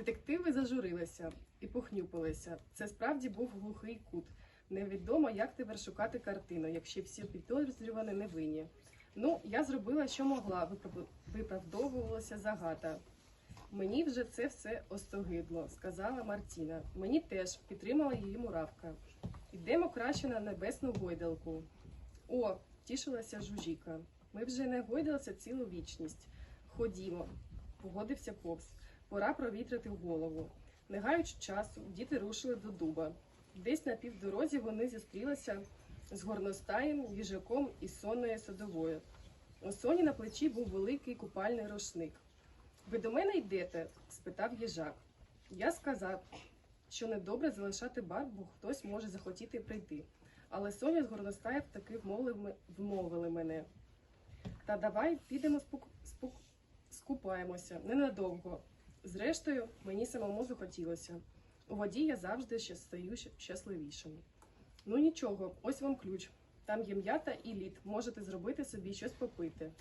Детективи зажурилися і похнюпилися. Це справді був глухий кут. Невідомо, як тепер шукати картину, якщо всі підозрювані не винні. Ну, я зробила, що могла, виправдовувалася загата. Мені вже це все остогидло, сказала Мартіна. Мені теж підтримала її муравка. Йдемо краще на небесну гойдалку. О, тішилася жужіка. Ми вже не гойдалися цілу вічність. Ходімо, погодився повз. Пора провітрити голову. Не гаючи часу, діти рушили до дуба. Десь на півдорозі вони зустрілися з горностаєм, їжаком і сонною садовою. У соні на плечі був великий купальний рушник. Ви до мене йдете? спитав їжак. Я сказав, що недобре залишати бар, бо хтось може захотіти прийти. Але Соня з горностаєв таки вмовили, мене. Та давай підемо спук, спук, скупаємося ненадовго. Зрештою, мені самому захотілося. У воді я завжди ще стаю щасливішим. Ну нічого, ось вам ключ. Там є м'ята і лід. Можете зробити собі щось попити.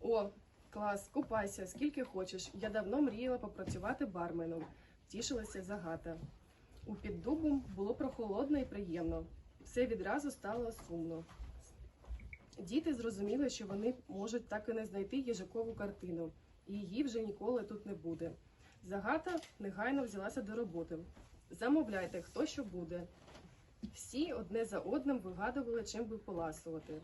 О, клас, купайся, скільки хочеш. Я давно мріяла попрацювати барменом. Тішилася загата. У піддубу було прохолодно і приємно. Все відразу стало сумно. Діти зрозуміли, що вони можуть так і не знайти їжакову картину, і її вже ніколи тут не буде. Загата негайно взялася до роботи. Замовляйте, хто що буде. Всі одне за одним вигадували, чим би поласувати.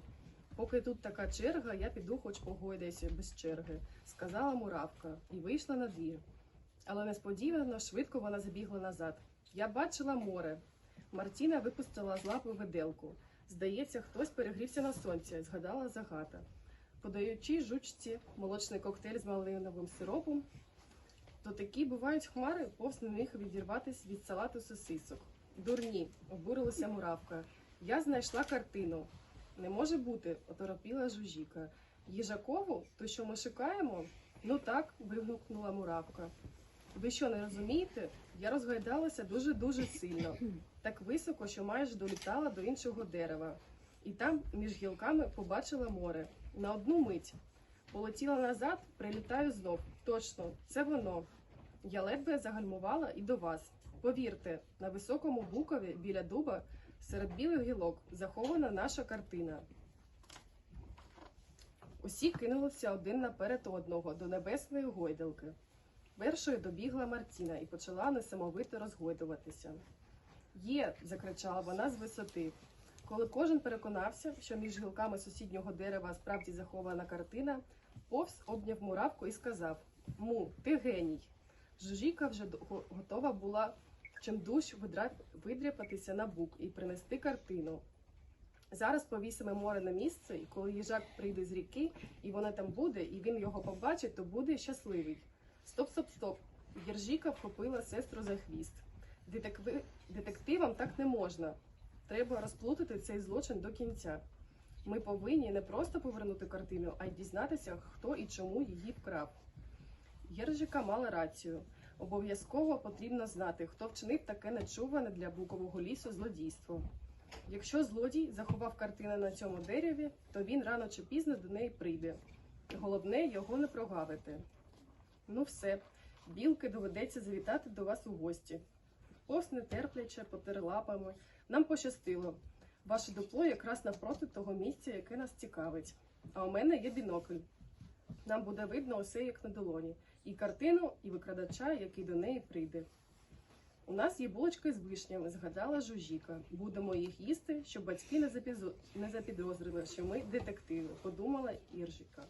Поки тут така черга, я піду хоч погойдайся без черги, сказала муравка і вийшла на двір. Але несподівано швидко вона забігла назад. Я бачила море. Мартіна випустила з лапи виделку. Здається, хтось перегрівся на сонці, згадала загата. Подаючи жучці молочний коктейль з малиновим сиропом, то такі бувають хмари, повз не міг відірватися від салату сосисок. Дурні, обурилася муравка. Я знайшла картину. Не може бути, оторопіла жужіка. Їжакову, то що ми шукаємо? Ну так, вигукнула муравка. Ви що не розумієте? Я розгойдалася дуже-дуже сильно, так високо, що майже долітала до іншого дерева. І там між гілками побачила море. На одну мить. Полетіла назад, прилітаю знов. Точно, це воно. Я ледве загальмувала і до вас. Повірте, на високому букові біля дуба серед білих гілок захована наша картина. Усі кинулися один наперед одного до небесної гойдалки. Першою добігла Мартіна і почала несамовито розгойдуватися. Є, закричала вона з висоти. Коли кожен переконався, що між гілками сусіднього дерева справді захована картина, повз обняв муравку і сказав: Му, ти геній. Жужіка вже готова була чимдуж видряпатися на бук і принести картину. Зараз повісимо море на місце, і коли їжак прийде з ріки, і вона там буде, і він його побачить, то буде щасливий. Стоп, стоп, стоп. Єржіка вхопила сестру за хвіст. Детективам так не можна. Треба розплутати цей злочин до кінця. Ми повинні не просто повернути картину, а й дізнатися, хто і чому її вкрав. Єржика мала рацію. Обов'язково потрібно знати, хто вчинив таке нечуване для букового лісу злодійство. Якщо злодій заховав картину на цьому дереві, то він рано чи пізно до неї прийде. Головне його не прогавити. Ну все, білки доведеться завітати до вас у гості. Повз нетерпляче, потер лапами. Нам пощастило. Ваше дупло якраз навпроти того місця, яке нас цікавить. А у мене є бінокль. Нам буде видно усе як на долоні. І картину, і викрадача, який до неї прийде. У нас є булочки з вишнями, згадала Жужіка. Будемо їх їсти, щоб батьки не запідозрили, що ми детективи, подумала Іржика.